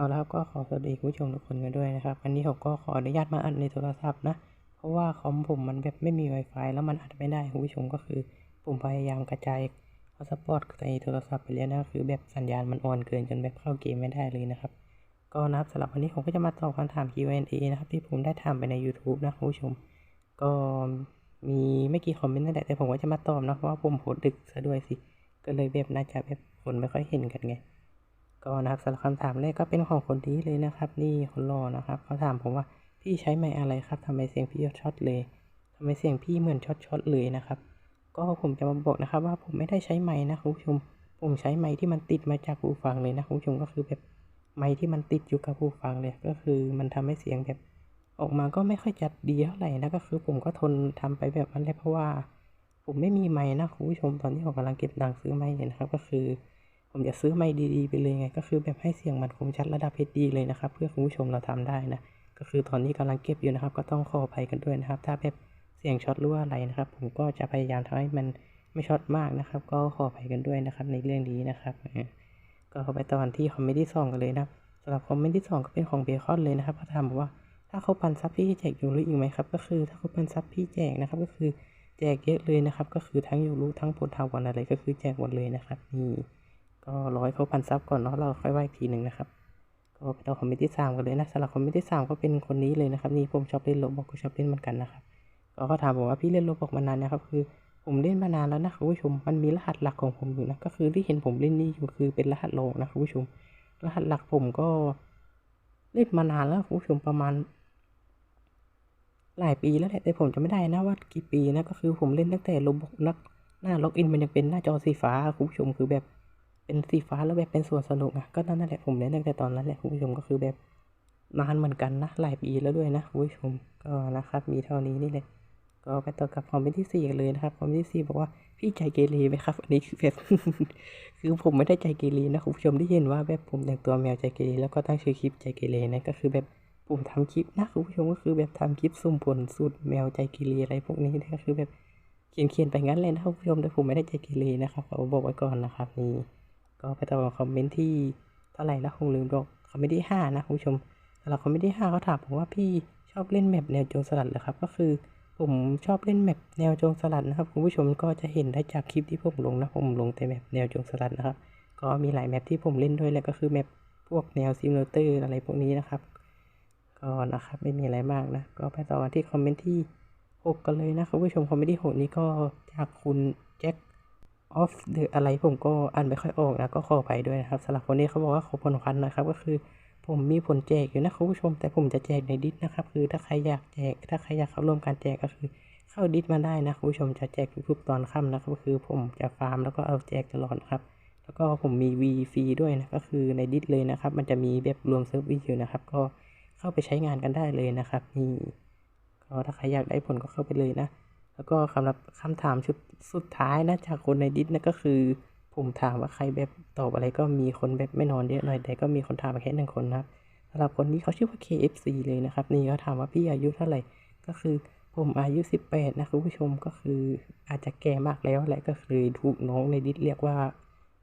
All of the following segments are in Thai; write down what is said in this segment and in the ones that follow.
เอาละครับก็ขอสวัสดีคุณผู้ชมทุกคนกันด้วยนะครับวันนี้ผมก็ขออนุญาตมาอัดในโทรศัพท์นะ เพราะว่าคอมผมมันแบบไม่มี Wi-Fi แล้วมันอัดไม่ได้คุณผู้ชมก็คือ ผมพยายามกระจายฮอตสปอตในโทรศัพท์ไปแล้วนะคือแบบสัญญาณมันอ่อนเกินจนแบบเข้าเกมไม่ได้เลยนะครับ ก็นับสำหรับวันนี้ผมก็จะมาตอบคำถาม Q&A นะครับที่ผมได้ทำไปใน YouTube นะคุณผู้ชม ก็มีไม่กี่คอมเมนต์นั่นแหละแต่ผมก็จะมาตอบนะเพราะว่าผมโพสดึกซะด้วยสิ ก็เลยแบบน่าจะแบบคนไม่ค่อยเห็นกันไง ก็นะครับสำหรับคำถามแรกก็เป็นของคนนี้เลยนะครับ นี่คนรอนะครับเขาถามผมว่าพี่ใช้ไมค์อะไรครับทำไมเสียงพี่ช็อตเลยทำไมเสียงพี่เหมือนช็อตช็อตเลยนะครับ ก็ผมจะมาบอกนะครับว่าผมไม่ได้ใช้ไมค์นะคุณผู้ชม ผมใช้ไมค์ที่มันติดมาจากหูฟังเลยนะคุณผู้ชมก็คือแบบไมค์ที่มันติดอยู่กับหูฟังเลย ก็คือมันทำให้เสียงแบบ ออกมาก็ไม่ค่อยจัดดีเท่าไหร่นะก็คือผมก็ทนทำไปแบบนั้นแหละเพราะว่า ผมไม่มีไม้นะคุณผู้ชมตอนที่ผมกำลังเก็บตังซื้อไม้เนี่ยนะครับ ก็คือ ผมจะซื้อไม้ดีๆไปเลยไง ก็คือแบบให้เสียงมันคมชัดระดับ HD เลยนะครับ เพื่อคุณผู้ชมเราทำได้นะ ก็คือตอนนี้กำลังเก็บอยู่นะครับ ก็ต้องขออภัยกันด้วยนะครับ ถ้าแบบเสียงช็อตหรือว่าอะไรนะครับ ผมก็จะพยายามทำให้มันไม่ช็อตมากนะครับ ก็ขออภัยกันด้วยนะครับ ในเรื่องนี้นะครับ ก็เข้าไปตอนที่คอมเมนต์ที่สองกันเลยนะสำหรับคอมเมนต์ที่สองก็เป็นของเบคอนเลยนะครับเขาถามบอกว่าถ้าเขาปันซับพี่แจกอยู่รุอีกไหมครับ ก็คือถ้าเขาปันซับพี่แจกนะครับ ก็คือแจกเยอะเลยนะครับ ก็คือทั้งอยูรุทั้งผลทาวันอะไรก็คือแจกหมดเลยนะครับนี่ ก็ร้อยเขาพันซับก่อนเนาะเราค่อยว่าอีกทีหนึ่งนะครับ ก็ไปต่อคอมเมนต์ที่สามกันเลยนะสำหรับคอมเมนต์ที่สามก็เป็นคนนี้เลยนะครับนี่ผมชอบเล่นโลบอกก็ชอบเล่นเหมือนกันนะครับก็เขาถามผมว่าพี่เล่นโลบอกมานานนะครับคือผมเล่นมานานแล้วนะคุณผู้ชม มันมีรหัสหลักของผมอยู่นะ ก็คือที่เห็นผมเล่นนี่อยู่คือเป็นรหัสโลนะคุณผู้ชม รหัสหลักผมก็เล่นมานานแล้วคุณผู้ชมประมาณ หลายปีแล้วแหละ แต่ผมจะไม่ได้นะว่ากี่ปีนะ ก็คือผมเล่นตั้งแต่โลบอกนักหน้าล็อกอินมันยังเป็นหน้าจอสีฟ้าคุณผู้ชมคือแบบ เป็นสีฟ้าแล้วแบบเป็นส่วนสนุกอะก็นั่นแหละผมเล่นตั้งแต่ตอนนั้นแหละคุณผู้ชมก็คือแบบนานเหมือนกันนะหลายปีแล้วด้วยนะคุณผู้ชมก็นะครับมีเท่านี้นี่แหละก็ไปต่อกับคอมเมนต์ที่สี่เลยนะครับคอมเมนต์ที่สี่บอกว่าพี่ใจเกเรไหมครับอันนี้คือแบบคือผมไม่ได้ใจเกเรนะคุณผู้ชมที่เห็นว่าแบบผมแต่งตัวแมวใจเกเรแล้วก็ตั้งชื่อคลิปใจเกเรนะก็คือแบบผมทำคลิปนะคุณผู้ชมก็คือแบบทำคลิปสุ่มผลสูตรแมวใจเกเรอะไรพวกนี้ก็คือแบบเขียนเขียนไปงั้นเลยนะคุณผู้ชมแต่ผมไม่ได้ใจเกเรนะครับขอบอกไว้ก่อนนะครับนี่ ก็ไปต่อคอมเมนต์ที่เท่าไหร่นะคงลืมบอกคอมเมนต์ที่ห้านะคุณผู้ชมสำหรับคอมเมนต์ที่ห้าเขาถามผมว่าพี่ชอบเล่นแมปแนวโจรสลัดเหรอครับ ก็คือผมชอบเล่นแมปแนวโจรสลัดนะครับคุณผู้ชมก็จะเห็นได้จากคลิปที่ผมลงนะผมลงแต่แมปแนวโจรสลัดนะครับ ก็มีหลายแมปที่ผมเล่นด้วยแล้วก็คือแมปพวกแนวซิมูเลเตอร์อะไรพวกนี้นะครับก็นะครับไม่มีอะไรมากนะ ก็ไปต่อกันที่คอมเมนต์ที่หกกันเลยนะคุณผู้ชมคอมเมนต์ที่หกนี้ก็จากคุณแจ็ค ออฟเดออะไรผมก็อ่านไม่ค่อยออกนะก็ขอไปด้วยนะครับสำหรับคนนี้เขาบอกว่าขอผลพันนะครับ ก็คือผมมีผลแจกอยู่นะคุณผู้ชม แต่ผมจะแจกในดิสนะครับ คือถ้าใครอยากแจก ถ้าใครอยากเข้าร่วมการแจกก็คือ เข้าดิสมาได้นะคุณผู้ชมจะแจกทุกๆตอนค่ำนะครับก็คือผมจะฟาร์มแล้วก็เอาแจกตลอดครับ แล้วก็ผมมี V ฟรีด้วยนะก็คือในดิสเลยนะครับ มันจะมีแบบรวมเซิร์ฟวีอยู่นะครับก็เข้าไปใช้งานกันได้เลยนะครับนี่ก็ถ้าใครอยากได้ผลก็เข้าไปเลยนะ แล้วก็สำรับคำถามชุดสุดท้ายนะจากคนในดิสนะก็คือ ผมถามว่าใครแบบตอบอะไรก็มีคนแบบไม่นอนเยอะหน่อยแต่ก็มีคนถามมาแค่หนึ่งคนนะครับสำหรับคนนี้เขาชื่อว่า KFC เลยนะครับ นี่เขาถามว่าพี่อายุเท่าไหร่ก็คือผมอายุ 18 นะคุณผู้ชมก็คืออาจจะแก่มากแล้วแหละก็คือถูกน้องในดิสเรียกว่า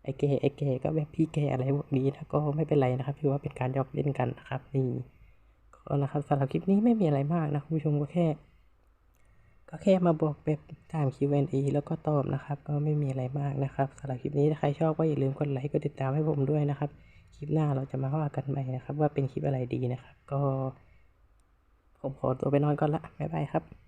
ไอ้แก่ไอ้แก่ก็แบบพี่แก่อะไรพวกนี้นะก็ไม่เป็นไรนะครับถือว่าเป็นการหยอกเล่นกันนะครับนี่ก็นะครับสำหรับคลิปนี้ไม่มีอะไรมากนะคุณผู้ชมก็แค่ ก็แค่มาบอกแบบถาม Q&A แล้วก็ตอบนะครับ ก็ไม่มีอะไรมากนะครับสำหรับคลิปนี้ถ้าใครชอบก็อย่าลืมกดไลค์กดติดตามให้ผมด้วยนะครับ คลิปหน้าเราจะมาว่ากันใหม่นะครับ ว่าเป็นคลิปอะไรดีนะครับ ก็ ผมขอตัวไปนอนก่อนละบ๊ายบายครับ